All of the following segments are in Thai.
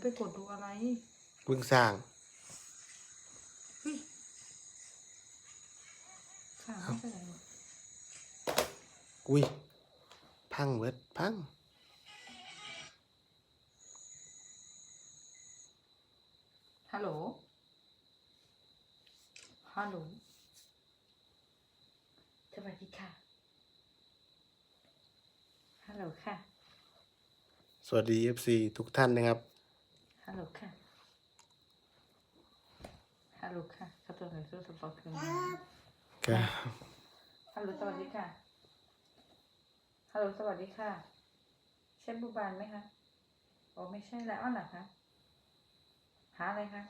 ไปกดดูอะไรเพิ่งสร้างเฮ้ยข่าวไม่ใช่อะไรหรอกอุ้ยพังเบิดพังฮัลโหลฮัลโหลสวัสดีค่ะฮัลโหลค่ะ สวัสดี FC ทุกท่านนะครับ ฮัลโหลค่ะ ฮัลโหลค่ะขอตัวหน่อยสู้สปอร์ตคืนครับ ฮัลโหลสวัสดีค่ะ ฮัลโหลสวัสดีค่ะ ใช่บูบานไหมคะ โอ้ไม่ใช่แล้วเหรอคะ หาอะไรคะ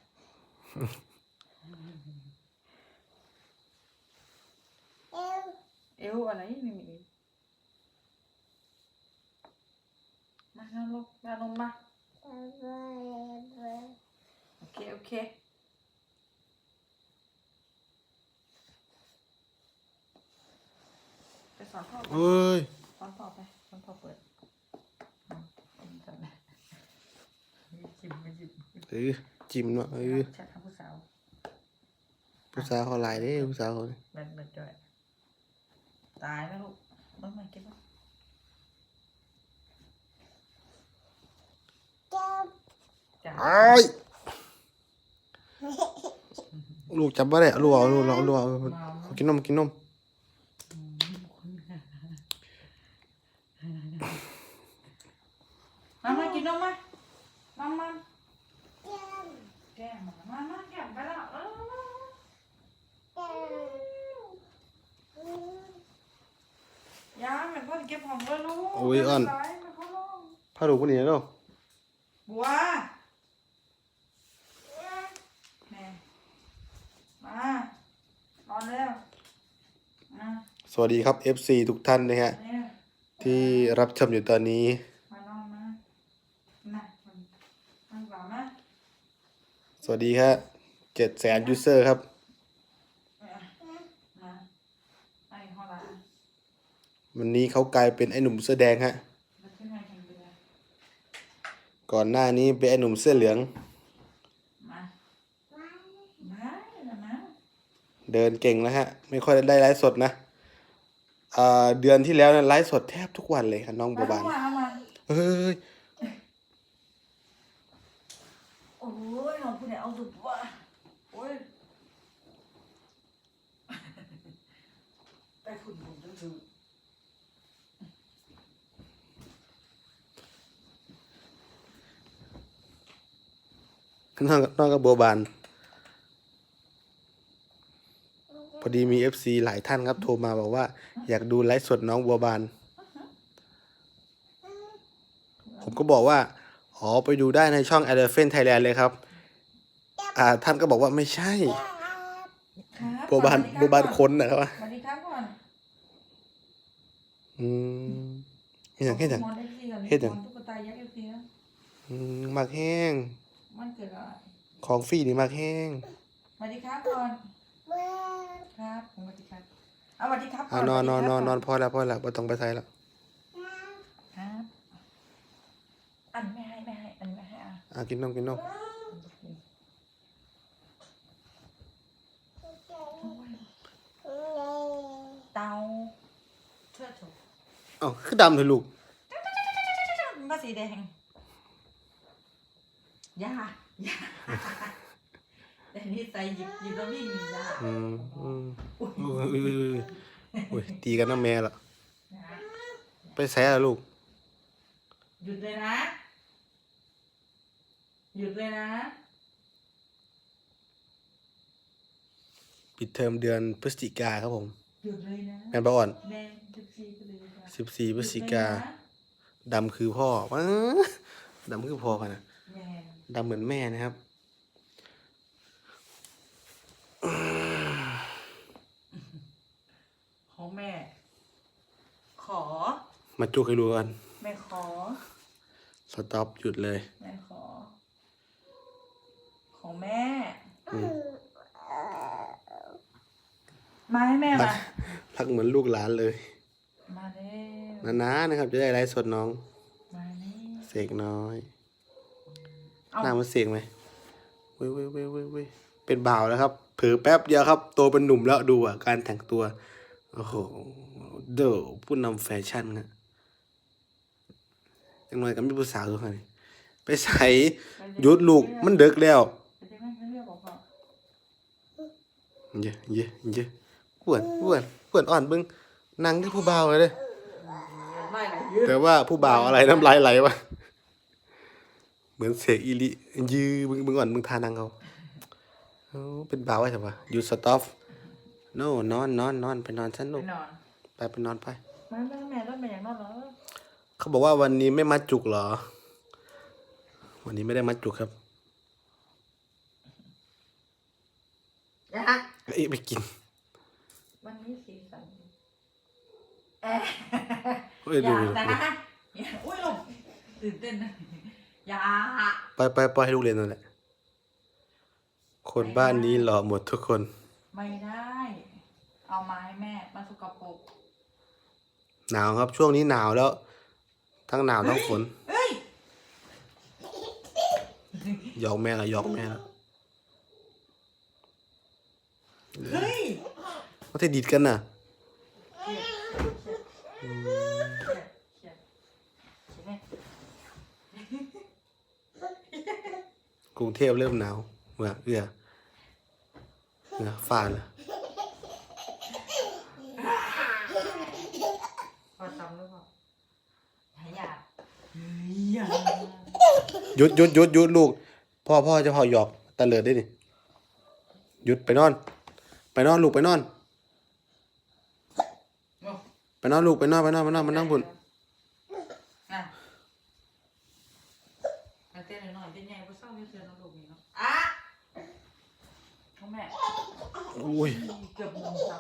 เอวอะไรไม่มีเอวมานั่งลงมาลงมา โอเคโอเคไปสอนพ่อไปเอ้ยสอนพ่อไปสอนพ่อเปิดอืมอืมสอนเลยจิ้มไม่จิ้มเออจิ้มเนาะเออแชททางผู้สาวผู้สาวเขาหลายเด้ผู้สาวเขาเนี่ยเบิดเบิดด้วยตายแล้วลูกเบิ้งมาเก็บบ้างจ้า ไอ้ายลูกจับบ่ได้ลูกเอาลูกเอาลูกเอากินนมกินนมมามากินนมมามามาแก้มมามามาแก้มไปแล้วเออยาแม่พ่อจะเก็บของเลยลูกโอ้ยอ่อนไม่เป็นไรแม่พ่อลงพาลูกคนนี้เนาะบัวแม่มานอนเร็วมา สวัสดีครับ FC ทุกท่านนะฮะเนี่ยที่รับชมอยู่ตอนนี้มานอนมาน่ะมันมันกว่ามาสวัสดีครับเจ็ดแสนยูเซอร์ครับมาไอ้ห้องละวันนี้เขากลายเป็นไอ้หนุ่มเสื้อแดงฮะมันขึ้นมาแข่งเรือก่อนหน้านี้เป็นไอ้หนุ่มเสื้อเหลืองมามาเดี๋ยวนะเดินเก่งแล้วฮะ ไม่ค่อยได้ไลฟ์สดนะอ่า เดือนที่แล้วเนี่ยไลฟ์สดแทบทุกวันเลยครับน้องบัวบานมาเอามาเฮ้ยโอ้ยน้องผู้ใดเอาดุวะโอ้ยไปฝุ่นบุญดูดูน้องน้องกับบัวบาน พ อดีมี FC หลายท่านครับโทรมาบอกว่า อยากดูไลฟ์สดน้องบัวบาน ผมก็บอกว่า อ๋อไปดูได้ในช่อง a d e f e n Thailand เลยครับ อ่าท่านก็บอกว่าไม่ใช่ครับบัวบานสบัวบานก่อคนนะครับสวัสดีครับก่อนอืมเฮ็ดหยังเฮ็ดหยัง มอน FC ก่อนเฮ็ดหยัง มอนตุ๊กตายักษ์ FC นะอืมมักแห้ง มันเกิดอะไรของฟรีนี่มักแห้งสวัสดีครับก่อน ครับสวัสดีครับเอาสวัสดีครับก่อ่านอนนอนนอนนอนสพอแล้วพอแล้วบ่ต้องไปใส่แล้ววัสดีครับ อันไม่ให้ไม่ให้อันไม่ให้อะอ่ากินนมกินนมเตาเชิดถูกเอ้าคือดำเลยลูก มันก็สีแดงยา ยาแต่นี่ใส่หยิบหยิบแล้ววิ่งยา อืมอืมอุ้ยอุ้ยอุ้ยอุ้ยอุ้ย ตีกันน้ำแม่ละยาไปใส่ละลูก หยุดเลยนะ หยุดเลยนะ ปิดเทอมเดือนพฤศจิกาครับผมหยุดเลยนะแม่นบ่อ่อนแม่ทุกทีก็เลยนะสิบสี่พฤศจิกาดำคือพ่อว้าดำคือพ่อกันนะแม่ดำเหมือนแม่นะครับ ของ แม่ ขอ มาจุกให้ดูกัน แม่ขอ สต็อปหยุดเลย แม่ขอ ของแม่ อืมมาให้แม่มารักเหมือนลูกหลานเลยมาเร็วนาๆนะครับ จะได้ไลฟ์สดน้อง มาเร็วเสกน้อย เอาหน้ามันเสียงไหมเว้ยเว้ยเว้ยเว้ยเว้ยเป็นบ่าวแล้วครับ เผือแป๊บเดียวครับ โตเป็นหนุ่มแล้วดูอะ การแต่งตัว โอ้โห เดอผู้นำแฟชั่นครับยังไงก็ไม่ผู้สาวทุกคนไปใส่หยุดลูกมันเดึกแล้วเยอะเยอะเยอะอ้วนอ้วนอ้วนอ่อนเบึงนั่งที่ผู้บ่าวเลยเด้แต่ว่าผู้บ่าวอะไรน้ำลายไหลวะเหมือนเสกอีลิยือมึงมึงก่อนมึงทานังเขาเป็นบ่าวไว้ใช่ปะยูสต็อป โน่นอนนอนนอนไปนอนฉันไปลูกนอนไปไปนอนไปมาแม่แม่รถไปอย่างนอนเหรอเขาบอกว่าวันนี้ไม่มัดจุกเหรอ วันนี้ไม่ได้มัดจุกครับยะเอ้ยไปกิน วันนี้สีสันเอ๊ะเอ้ยอดูย่าดูนะอย่าอุ้ยลงตื่นเต้นนะอย่าไปไปไปให้ลูกเรียนนั่นแหละ คนบ้านนี้หล่อหมดทุกคน ไม่ได้ เอามาให้แม่มาสกปรกหนาวครับช่วงนี้หนาวแล้ว ทั้งหนาวทั้งฝนเฮ้ยหยอกแม่ละหยอกแม่ละเฮ้ยเขาจะดีดกันน่ะเขียดเขียดเขียดเขียดเขียดเขียดกรุงเทพเริ่มหนาวเมื่อเอื้อ เมื่อฟ้าละพอจำหรือเปล่าหายาเฮ้ยอย่าหยุดหยุดหยุดหยุดลูก พ่อพ่อจะพอหยอกตะเลิดได้นี่หยุดไปนอน ไปนอนลูกไปนอน ไปนอนลูกไปนอนไปนอนไปนอนมานั่งบุญอะมาเต้นหน่อยเต้นใหญ่เพราะเศร้าไม่เจอน้องลูกนี่เนาะอะพ่อ แม่อุ้ยเกือบโมงเช้า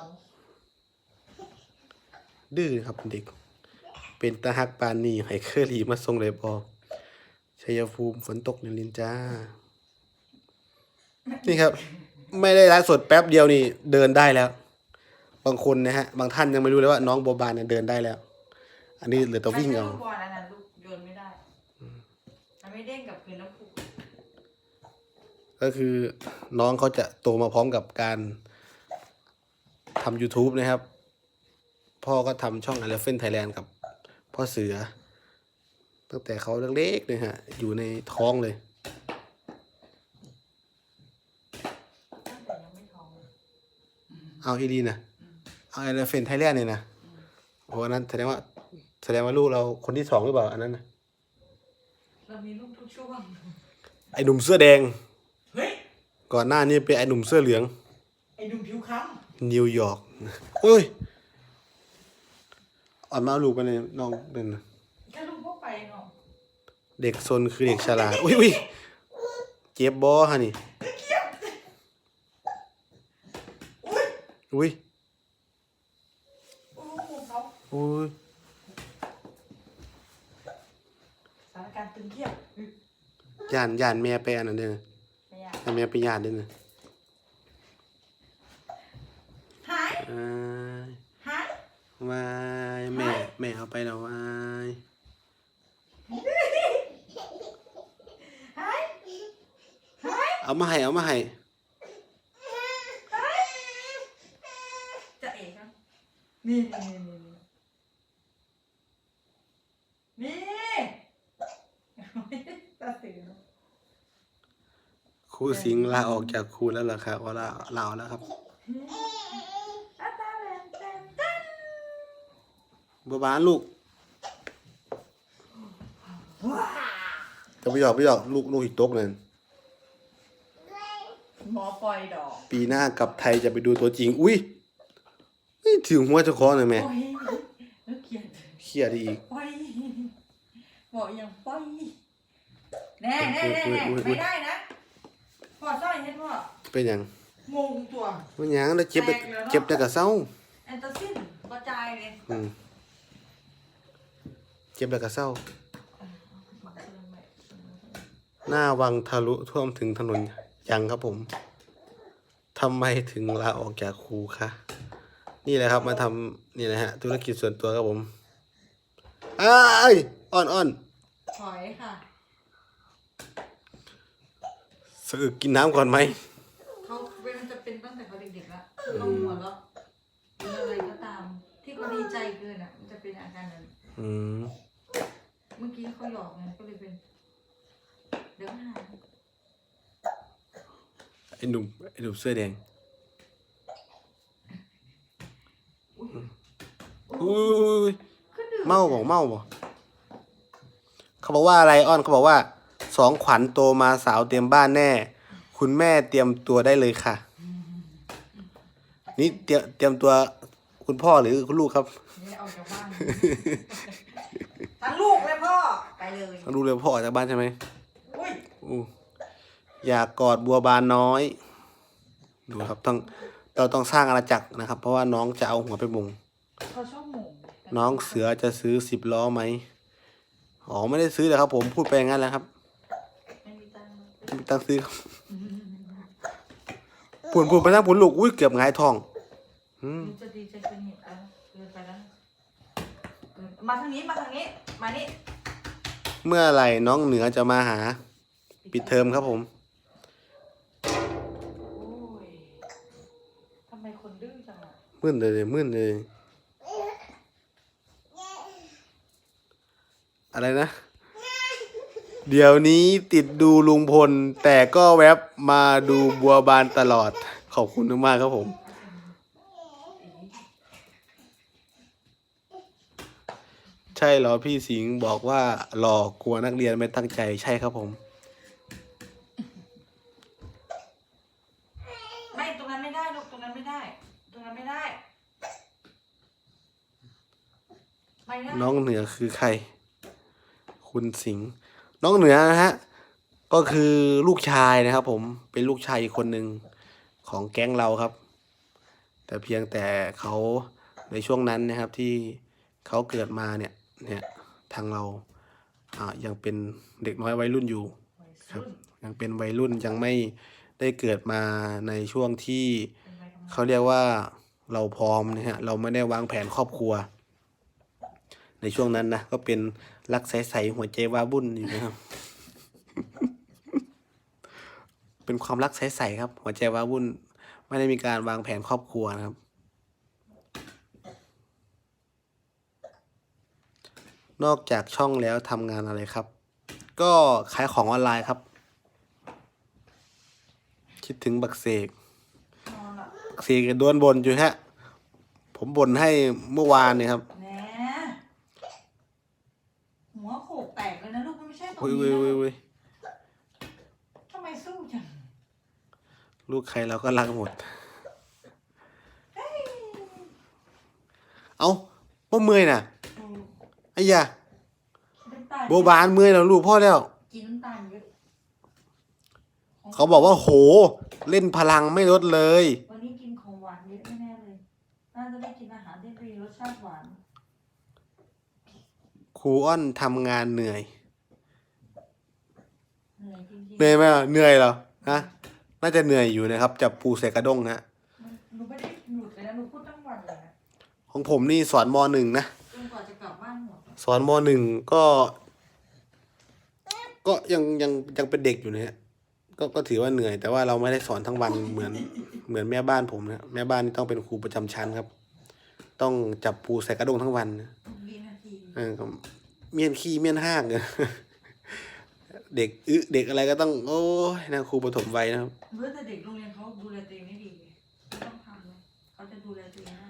ดื้อครับเด็ก เป็นตาหักปานนี่ให้เคอรี่มาส่งเลยบอชัยภูมิฝนตกในลินจ้า นี่ครับ ไม่ได้ไลฟ์สดแป๊บเดียวนี่ เดินได้แล้ว บางคนนะฮะ บางท่านยังไม่รู้เลยว่าน้องโบบานเนี่ยเดินได้แล้ว อันนี้เหลือแต่วิ่งเอา ไม่ใช่ลูกบอลอันนั้นลูกโยนไม่ได้มันไม่เด้งกับพื้นแล้วผูก ก็คือน้องเขาจะโตมาพร้อมกับการทำ YouTube นะครับ พ่อก็ทำช่อง Elephant Thailand กับพ่อเสือ ตั้งแต่เขาเล็กๆเลยฮะ อยู่ในท้องเลยตั้งแต่ยังไม่ท้องเลยเอาอีดีนะเอา Elephant Thailand เนี่ยนะโอ้อันนั้นแสดงว่าแสดงว่าลูกเราคนที่สองหรือเปล่าอันนั้นนะเรามีลูกทุกช่วง ไอหนุ่มเสื้อแดงเฮ้ย ก่อนหน้านี้เป็นไอหนุ่มเสื้อเหลือง ไอ้ดุมผิวค้นิวยอร์กโอ้ยอ่อนมาเอาลูกไปเลยน้องเป็นนะำแค่ลูกพวกไปเนาะเด็กซนคือเด็กฉลาดอุ้ยอุ้ยเจ็บบอฮะนี่อุ้ยอุ้ยโอ้โหเขาอุ้ยสถานการณ์ตึงเครียดอุ๊ยย่านย่านแม่ไปอันนั้นเด้อ ไม่อยากย่านแม่ไปย่านเด้อนะหายอ้ายหายวายแม่แม่เอาไปแล้ววายหายหายเอามาให้เอามาให้ จะเอกนะนี่นี่นี่นี่นี่ตาสีเนอะ ครู สิงห์ลาออกจากครูแล้วเหรอครับว่าลาลาออกแล้วครับอาตาแลนเต้นเต้นบาบานลูกจะไปหยอกไปหยอกลูกลูกอีกตกเลยหมอปล่อยดอกปีหน้ากลับไทยจะไปดูตัวจริง อุ้ยนี่ถึงหัวเจะคอเลยแม่โอ้ยแล้วเขียนเครียดอีกปล่อยบอกอย่างปล่อยแน่แน่แน่แน่ไม่ได้นะ พ่อสร้อยเห็นพ่อเป็นหยังงงตัวเป็นหยังแล้วเจ็บแตกแล้วเนอะเจ็บแต่กะเศร้าแอนตาซินกระจายเลยอืมเจ็บแต่กะเศร้าหน้าวังทะลุท่วมถึงถนนยังครับผมทำไมถึงลาออกจากครูคะนี่แหละครับมาทำนี่นะฮะ ธุรกิจส่วนตัวครับผมอ้ายอ้อนอ้อนถอยค่ะ สะอึกกินน้ำก่อนไหม เขาเป็นมันจะเป็นตั้งแต่เขาเด็กๆแล้วลงหัวแล้วหรืออะไรก็ตาม ที่เขาดีใจเกินอะ มันจะเป็นอาการนั้น อืม เมื่อกี้เขาหยอกไงก็เลยเป็น เดี๋ยวหาไอ้หนุ่มไอ้หนุ่มเสื้อแดงอุ้ยอุ้ยก็ดื่เมาบอกเมาบอกเขาบอกว่าอะไรอ้อนเขาบอกว่า สองขวัญโตมาสาวเตรียมบ้านแน่ คุณแม่เตรียมตัวได้เลยค่ะ นี่เตรียมเตรียมตัวคุณพ่อหรือคุณลูกครับ นี่ออกจากบ้านทั้งลูกเลยพ่อไปเลยต้องดูเลยพ่อออกจากบ้านใช่ไหมอุ้ยอู้อยากกอดบัวบานน้อย ดูครับต้องเราต้องสร้างอาณาจักรนะครับ เพราะว่าน้องจะเอาหัวไปมงเขาชอบหมูน้องเสือจะซื้อสิบล้อไหม อ๋อ ไม่ได้ซื้อเลยครับผมพูดไปอย่างนั้นแหละครับไม่มี ตังค์ไม่มีตังค์ซื้อครับปุ่นปุ่นไปทั้งปุ่นลูกอุ้ยเกือบหงายท้องอืมหนูจะดีใจเป็นเหตุการณ์เกินไปแล้วเออมาทางนี้มาทางนี้ มานี่เมื่อไหร่น้องเหนือจะมาหา ปิดเทอมครับผมโอ้ยทำไมคนดื้อจังอะมึนเลยมึนเลย อะไรนะ เดี๋ยวนี้ติดดูลุงพล แต่ก็แวบมาดูบัวบานตลอด ขอบคุณมากๆครับผม ใช่เหรอพี่สิงห์บอกว่าหลอกกลัวนักเรียนไม่ตั้งใจใช่ครับผม ไม่ตรงนั้นไม่ได้ลูกตรงนั้นไม่ได้ ตรงนั้นไม่ได้ไม่ได้น้องเหนือคือใคร คุณสิงห์ น้องเหนือนะฮะก็คือลูกชายนะครับ ผมเป็นลูกชายอีกคนหนึ่งของแก๊งเราครับ แต่เพียงแต่เขาในช่วงนั้นนะครับที่เขาเกิดมาเนี่ยเนี่ยทางเราอ่ายังเป็นเด็กน้อยวัยรุ่นอยู่ครับ ยังเป็นวัยรุ่นยังไม่ได้เกิดมาในช่วงที่เขาเรียกว่าเราพร้อมนะฮะเราไม่ได้วางแผนครอบครัว ในช่วงนั้นนะก็เป็น รักใสๆหัวใจวาบุ่นอยู่นะครับ เป็นความรักใสๆครับ หัวใจวาวุ่น ไม่ได้มีการวางแผนครอบครัวนะครับ นอกจากช่องแล้วทำงานอะไรครับ ก็ขายของออนไลน์ครับ คิดถึงบักเสกบักเสกโดนบ่นอยู่ฮะ ผมบ่นให้เมื่อวานเนี่ยครับ แหนหัวโขกแตกเลยนะลูกมันไม่ใช่ตรง อุ้ยนี้อุ้ยนะอุ้ยลูกอุ้ยทำไมสู้จังลูกใครเราก็รักหมด เอาพ่อเมื่อยน่ะอืมไอ้ยาน้ำตาลโบบานเมื่อยแล้วลูกพ่อแล้ว กินน้ำตาลเยอะเขาบอกว่าโห เล่นพลังไม่ลดเลย วันนี้กินของหวานเยอะแน่ๆเลย น่าจะได้กินอาหารที่มีรสชาติหวาน ครูอ้อนทำงานเหนื่อย เหนื่อยจริงเหนื่อยไหมอะเหนื่อยเหรอฮะน่าจะเหนื่อยอยู่นะครับจับปูใส่กระด้งนะๆหนูไม่ได้หยุดเลยนะหนูพูดทั้งวันเลยนะของผมนี่สอนมหนึ่งนะจนกว่าจะกลับบ้านหมดสอนมหนึ่งก็ ก็ยังยังยังเป็นเด็กอยู่นะฮะก็ก็ถือว่าเหนื่อย แต่ว่าเราไม่ได้สอนทั้งวันเหมือนเหมือนแม่บ้านผมนะแม่บ้านนี่ต้องเป็นครูประจำชั้นครับ ต้องจับปูใส่กระด้งทั้งวันนะวินาที เออก็เมียนขี้เมียนห้างเนี่ย เด็กอึเด็กอะไรก็ต้อง โอ้ยนะครูปฐมวัยนะครับเมื่อแต่เด็กโรงเรียนเขาดูแลตัวเองไม่ดีเลยไม่ต้องทำเลยเขาจะดูแลตัวเองได้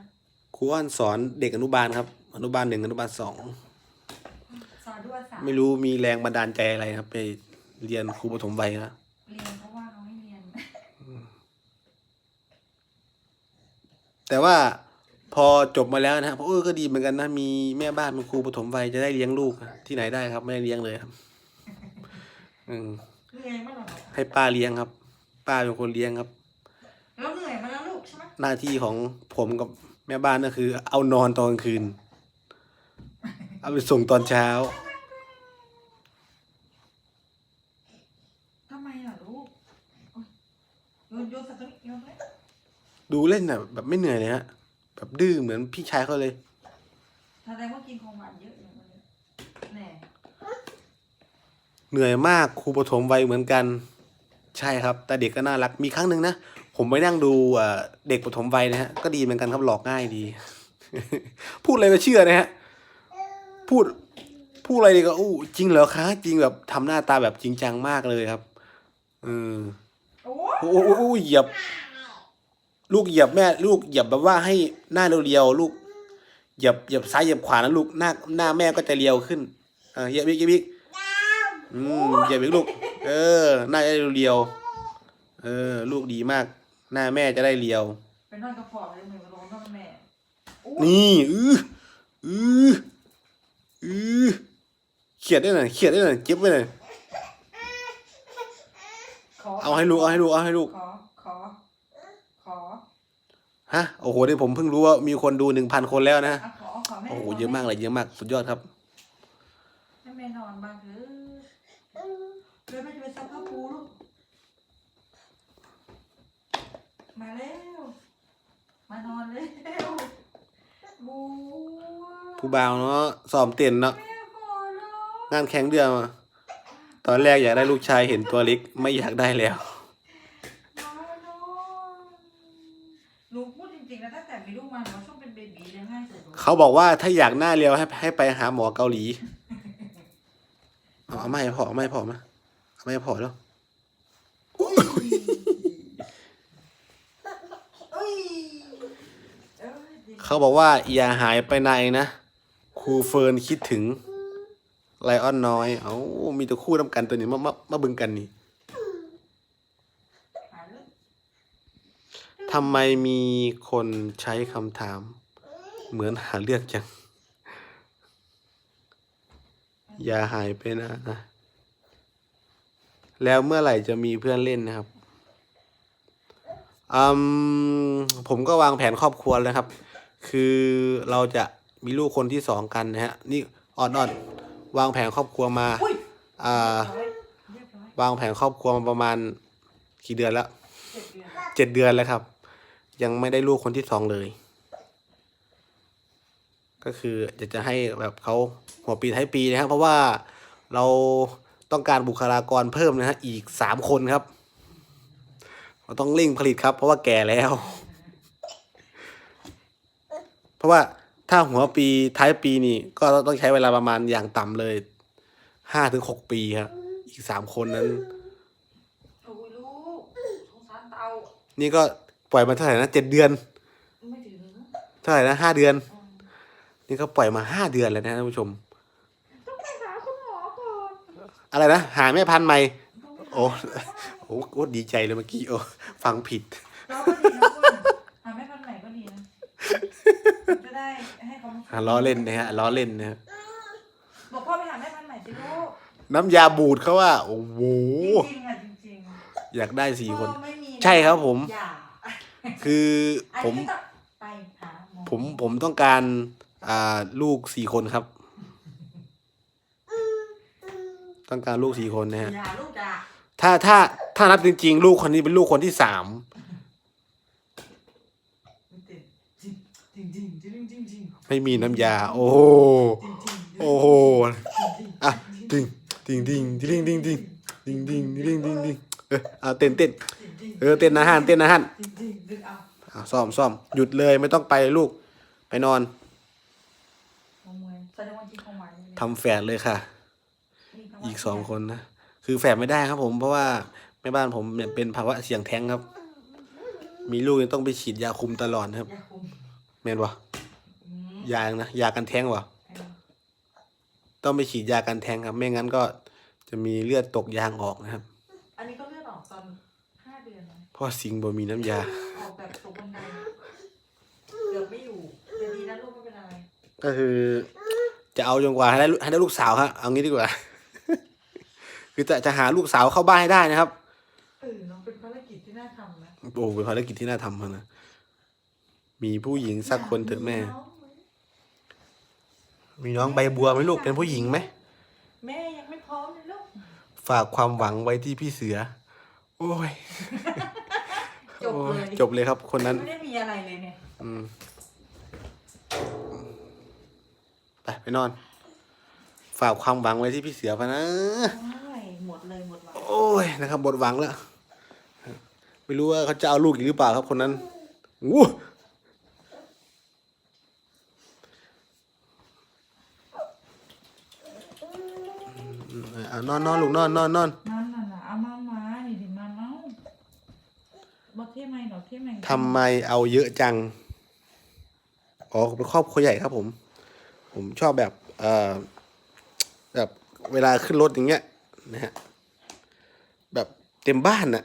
ครูอ้อนสอนเด็กอนุบาลครับ อนุบาลหนึ่งอนุบาลสองสอนด้วยภาษาไม่รู้มีแรงบันดาลใจอะไรครับ ไปเรียนครูปฐมวัยครับเรียนเพราะว่าเขาไม่เรียนแต่ว่าพอจบมาแล้วนะครับเออก็ดีเหมือนกันนะมีแม่บ้านเป็นครูปฐมวัยจะได้เลี้ยงลูก ที่ไหนได้ครับ ไม่ได้เลี้ยงเลยครับ อืมเหนื่อยมากหรอให้ป้าเลี้ยงครับ ป้าเป็นคนเลี้ยงครับ แล้วเหนื่อยมาแล้วลูกใช่ไหมหน้าที่ของผมกับแม่บ้านก็คือ เอานอนตอนกลางคืน เอาไปส่งตอนเช้าทำไมล่ะลูกโอ๊ยโยนโยนสักนิดโยนไปดูเล่นน่ะแบบไม่เหนื่อยเลยฮะ แบบดื้อเหมือนพี่ชายเขาเลย แสดงว่ากินของหวานเยอะอย่างวันนี้แน่ เหนื่อยมากครูปฐมวัยเหมือนกัน ใช่ครับ แต่เด็กก็น่ารักมีครั้งหนึ่งนะ ผมไปนั่งดูเด็กปฐมวัยนะฮะก็ดีเหมือนกันครับหลอกง่ายดี พูดอะไรก็เชื่อนะฮะพูดพูดอะไรดีก็อู้จริงเหรอคะจริงแบบทำหน้าตาแบบจริงจังมากเลยครับเออโอ้โอ้โอ้โอ้เหยียบ ลูกเหยียบแม่ ลูกเหยียบแบบว่าให้หน้าเรียวๆลูกเหยียบเหยียบซ้ายเหยียบขวานะลูกหน้าหน้าแม่ก็จะเรียวขึ้นเออเหยียบอีกเหยียบอีก อืมเหยียบอีกลูก เออ หน้าจะได้เรียวๆเออ ลูกดีมาก หน้าแม่จะได้เรียวไปนอนกระเพาะเลยมือมาลงน้องแม่โอ้นี่อืออืออือเขียดได้หน่อยเขียดได้หน่อยเจ็บไว้หน่อยขอเอาให้ลูก เอาให้ลูก เอาให้ลูก ขอ ขอ ขอ ฮะ โอ้โหนี่ผมเพิ่งรู้ว่ามีคนดูหนึ่งพันคนแล้วนะเอาขอขอแม่โอ้โห เยอะมากเลย เยอะมาก สุดยอดครับ ให้แม่นอนบ้างเถอะ เดี๋ยวแม่จะไปซักผ้าปูลูก มาแล้ว มานอนแล้วบูผู้บ่าวเนาะซ้อมเต้นเนาะแม่ขอร้องงานแข่งเดือนมาตอนแรกอยากได้ลูกชายเห็นตัวเล็กไม่อยากได้แล้วมานอนหนูพูดจริงๆนะตั้งแต่มีลูกมาหนูชอบเป็นเบบีเลี้ยงง่ายสุดๆเขาบอกว่าถ้าอยากหน้าเรียวให้ให้ไปหาหมอเกาหลี เอาเอาไม่พอเอาไม่พอมาเอาไม่พอแล้วเอ้ยเอ้ยดีเขาบอกว่า อย่าหายไปไหนนะครูเฟิร์นคิดถึงไลออนน้อย เอ้ามีแต่คู่น้ำกันตัวนี้มามามาบึงกันนี่หายแล้วทำไมมีคนใช้คำถาม เหมือนหาเลือกจัง อย่าหายไปนะนะ แล้วเมื่อไหร่จะมีเพื่อนเล่นนะครับอืมผมก็วางแผนครอบครัวแล้วครับ คือเราจะมีลูกคนที่สองกันนะฮะ นี่อ่อนอ่อนวางแผนครอบครัวมาอุ้ยอ่าเรียบร้อยเรียบร้อยวางแผนครอบครัวมาประมาณกี่เดือนแล้วเจ็ดเดือนเจ็ดเดือนแล้วครับ ยังไม่ได้ลูกคนที่สองเลย ก็คืออยากจะให้แบบเขา หัวปีท้ายปีนะครับเพราะว่าเราต้องการบุคลากรเพิ่มนะฮะอีกสามคนครับเราต้องเร่งผลิตครับ เพราะว่าแก่แล้ว เพราะว่าถ้าหัวปีท้ายปีนี่ก็ต้องใช้เวลาประมาณอย่างต่ำเลยห้าถึงหกปีครับอีกสามคนนั้นโอ้ยลูกสงสารเตานี่ก็ปล่อยมาเท่าไหร่นะเจ็ดเดือนไม่ถึงเท่าไหร่นะห้าเดือนอืมนี่ก็ปล่อยมาห้าเดือนแล้วนะท่านผู้ชม ต้องไปหาคุณหมอก่อน อะไรนะ หาแม่พันธุ์ใหม่ต้องไปหาโอ้โอ้โหดีใจเลยเมื่อกี้โอ้ฟังผิด เราก็ดีนะคุณหาแม่พันธุ์ใหม่ก็ดีนะจะได้ให้เขามาอะล้อเล่นนะฮะล้อเล่นนะฮะบอกพ่อไปหาแม่พันธุ์ใหม่สิลูกน้ำยาบูดเขาว่า โอ้โห จริงๆอะจริงอยากได้ๆสี่คน พ่อไม่มีนะใช่ครับผม อย่าคืออันผม นี้ต้องไปหาหมอ ผมผมต้องการอ่าลูกสี่คนครับ ต้องการลูกสี่คนนะฮะอย่าลูกอย่าถ้าถ้าถ้านับจริง ๆ ลูกคนนี้เป็นลูกคนที่สามจริงจริงจริงจริงจริงจริงไม่มีน้ำยา โอ้โหจริงจริงโอ้โหอะติงติงติงติงติงติงติงติงติงติงติงเออเอาเต้นเต้นเออเต้นอาหารเต้นอาหารจริงจริงดึงเอาอะซ่อมซ่อมหยุดเลยไม่ต้องไปลูก ไปนอนขโมยแสดงว่าจริงของหวานเลยทำแฝดเลยค่ะนี่เพราะว่า อีกสองคนนะ คือแฝดไม่ได้ครับผมเพราะว่าแม่บ้านผมเนี่ยเป็นภาวะเสี่ยงแท้งครับ มีลูกยังต้องไปฉีดยาคุมตลอดนะครับอย่าคุมแม่นวะอืมยานะยากันแท้งวะเออต้องไปฉีดยากันแท้งครับ ไม่งั้นก็จะมีเลือดตกยางออกนะครับ อันนี้ก็เลือดออกตอนห้าเดือนนะเพราะสิงบ่มีน้ำยา ออกแบบตกบันไดเกือบไม่อยู่แต่ดีนะลูกไม่เป็นอะไร ก็คือ จะเอาจนกว่าให้ได้ลูกให้ได้ลูกสาวครับเอางี้ดีกว่า คือจะจะหาลูกสาวเข้าบ้านให้ได้นะครับเออน้องเป็นภารกิจที่น่าทำนะโอ้เป็นภารกิจที่น่าทำมากนะมีผู้หญิงสักคนเถอะแม่ มีน้องใบบัวไหมลูกเป็นผู้หญิงไหมแม่ยังไม่พร้อมเลยลูกฝากความหวังไว้ที่พี่เสือ โอ้ยจบโอ้เลยยจบเลยครับ คนนั้น ไม่ได้มีอะไรเลยเนี่ยอืมไปไปนอน ฝากความหวังไว้ที่พี่เสือพะนะโอ้ยหมด เลยหมดหวังโอ้ยนะครับหมดหวังแล้วไม่รู้ว่าเขาจะเอาลูกอีกหรือเปล่าครับคนนั้นอู้อะนอนนอนลูกนอนนอนนอนนั่นน่ะนะเอามามานี่ดิมาเมาบอกเท่ไหมหรอกเท่ไหมทำไมเอาเยอะจัง อ๋อเป็นครอบครัวใหญ่ครับผม ผมชอบแบบเอ่อแบบเวลาขึ้นรถอย่างเงี้ยนะฮะ แบบเต็มบ้านน่ะ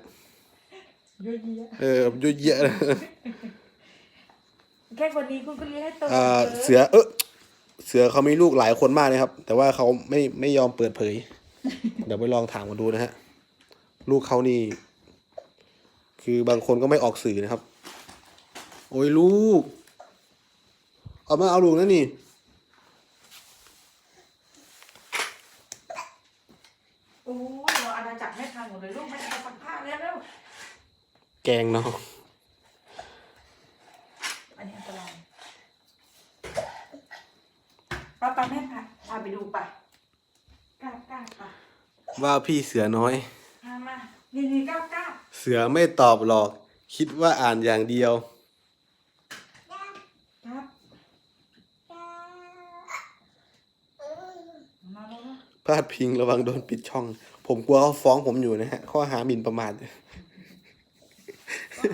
เยอะแยะเออเยอะแยะเลยแค่คนนี้คุณก็เลี้ยงให้โตเอ่อถะเสือเออเสือเขามีลูกหลายคนมากเลยครับ แต่ว่าเขาไม่ไม่ยอมเปิดเผย เดี๋ยวไปลองถามกันดูนะฮะ ลูกเขานี่ คือบางคนก็ไม่ออกสื่อนะครับ โอ้ยลูก เอามาเอาลูกนะนี่ โอ้ยเราอาณาจักรไม่ทันหมดเลยลูกไม่เอาสักผ้าแล้วแล้ว แกงเนาะอันนี้อันตรายป้าป้าแม่พาพาไปดูป่ะกล้ากล้าป่ะว่าพี่เสือน้อยพามานี่นี่กล้ากล้าเสือไม่ตอบหรอก คิดว่าอ่านอย่างเดียว ครับมาแล้วนะ พลาดพิงระวังโดนปิดช่อง ผมกลัวเขาฟ้องผมอยู่นะฮะ ข้อหาหมิ่นประมาทต้อง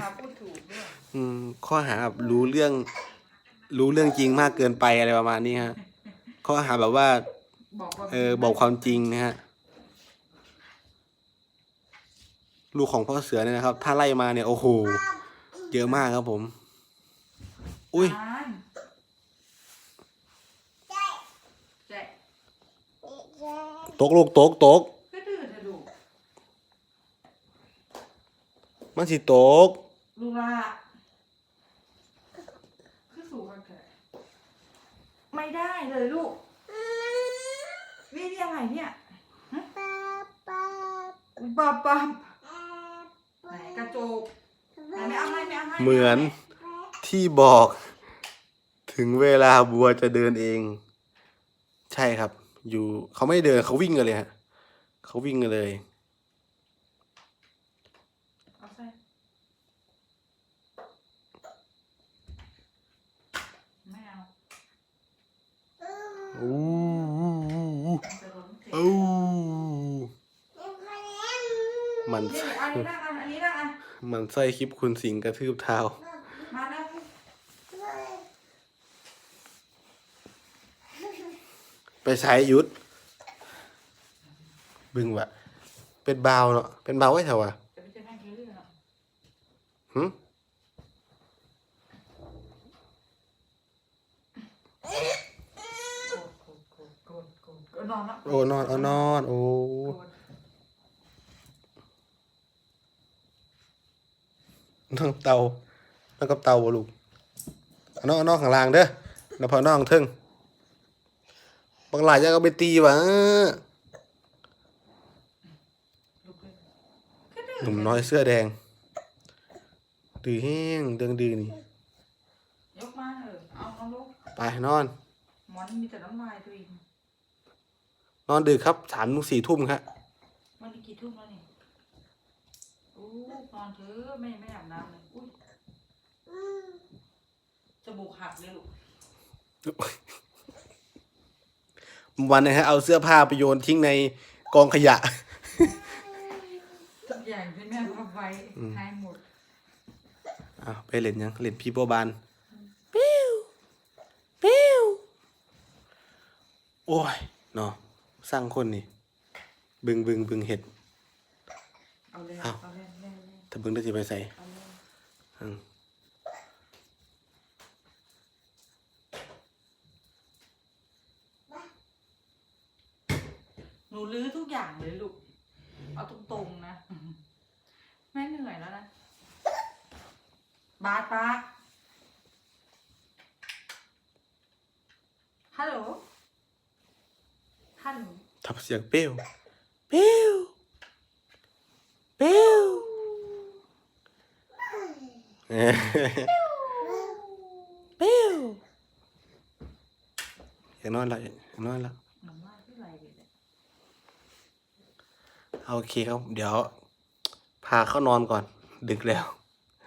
หาพูดถูกด้วยอืม ข้อหาแบบรู้เรื่อง รู้เรื่องจริงมากเกินไปอะไรประมาณนี้ฮะ ข้อหาแบบว่า บอกว่าเออบอกความจริงนะฮะ ลูกของพ่อเสือเนี่ยนะครับ ถ้าไล่มาเนี่ยโอ้โห เยอะมากครับผม อุ้ย อ่านแจ๊ตกลูกตกตก ก็ดื้อเถอะลูก มันสิตก ลูกละคือสูงกันเถอะไม่ได้เลยลูกนี่นี่อะไรเนี่ยฮะปอบปอบไหนกระจกไหนไม่เอาให้ไม่เอาให้เหมือนที่บอก ถึงเวลาบัวจะเดินเอง ใช่ครับ อยู่เขาไม่เดินเขาวิ่งกันเลยฮะเขาวิ่งกันเลย เอาใส่ไม่เอา อู้มันจะล้มเจ็บอู้มันนี่อันนี้นั่งอันอันนี้นั่งอันมันไส้คลิปคุณสิงห์กระทืบเท้า มานั่งไปใช้ยุทธบึงวะเป็นบาวเนาะเป็นบาวไว้เถอะวะจะไปเจอแม่คิวเรื่องอะหึ โกรธโกรธโกรธโกรธ นอนละโอ้นอนเอานอนโอ้โกรธน้องเตาน้องกับเตาบ่ลูกเอาน้องเอาน้องข้างล่างเด้อแล้วพอน้องเทึงบางหลายจะเอาไปตีวะลุกเลยหนุ่มน้อยเสื้อแดงดื้อแห้งเดืองดื้อนี่ยกมาเออเอาเอาลูกไปนอน หมอนมีแต่น้ำลายตัวเอง นอนดึกครับสามถึงสี่ทุ่มครับวันนี้กี่ทุ่มแล้วนี่อู้นอนเถอะไม่ไม่อาบน้ำเลยอุ้ยจมูกหักเลยลูกวันนะฮะเอาเสื้อผ้าไปโยนทิ้งในกองขยะ ทุกอย่างที่แม่ทำไว้หายหมดอ้าวไปเล่นยังเล่นพีโปบานปิ้วปิ้วโอ้ยเนาะ สร้างคนนี่ บึงบึงบึงเห็ด เอาเลยอ้าวเอาเลยเอาเลยเอาเลยถ้าบึงได้สิไปใส่เอาเลยอืมหนูลื้อทุกอย่างเลยลูก เอาตรงๆนะ แม่เหนื่อยแล้วนะ บาสบาสฮัลโหล ฮัลโหลทำเสียงเปี้ยวเปี้ยวเปี้ยวเอ้ยเปี้ยวอยากนอนแล้วอยากนอนแล้วหนูว่าที่ไรเลยเนี่ยโอเคครับ เดี๋ยว พาเข้านอนก่อน ดึกแล้ว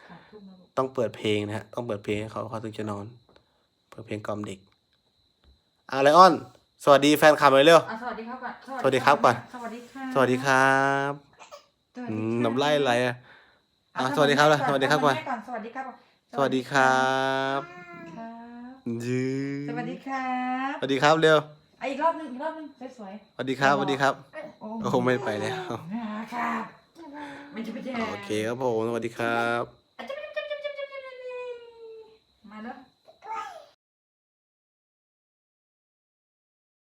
สามทุ่มแล้วลูกต้องเปิดเพลงนะฮะ ต้องเปิดเพลงให้เขาเขาถึงจะนอน เปิดเพลงกล่อมเด็กอะไลออน สวัสดีแฟนคลับเลยเร็ว อะสวัสดีครับก่อนสวัสดีครับก่อน สวัสดีค่ะสวัสดีครับสวัสอืดีมค่ะน้ำไล่อะไรอะอะอะสวัสดีครับล่ะสวัสดีครับก่อนแม่ก่อน สวัสดีครับก่อนสวัสดีครับครับยืนสวัสดีครับสวัสดีครับเร็ว อะอีกรอบหนึงอีกรอบหนึงสวยสวัสดีครับ สวัสดีครับ ๆโอ้ไม่ไปแล้ว นะครับไม่จะไปแจกโอเคครับผม สวัสดีครับ